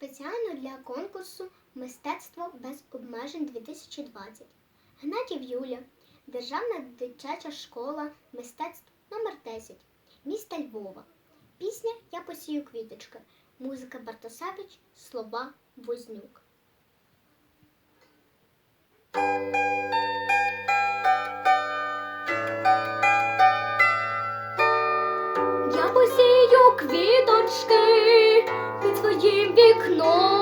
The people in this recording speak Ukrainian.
спеціально для конкурсу Мистецтво без обмежень 2020. Гнатів Юля, Державна дитяча школа мистецтв номер 10 міста Львова. Пісня Я посію квіточки. Музика Бартосевич, слова Вознюк. Я посію квіточки під своїм вікном,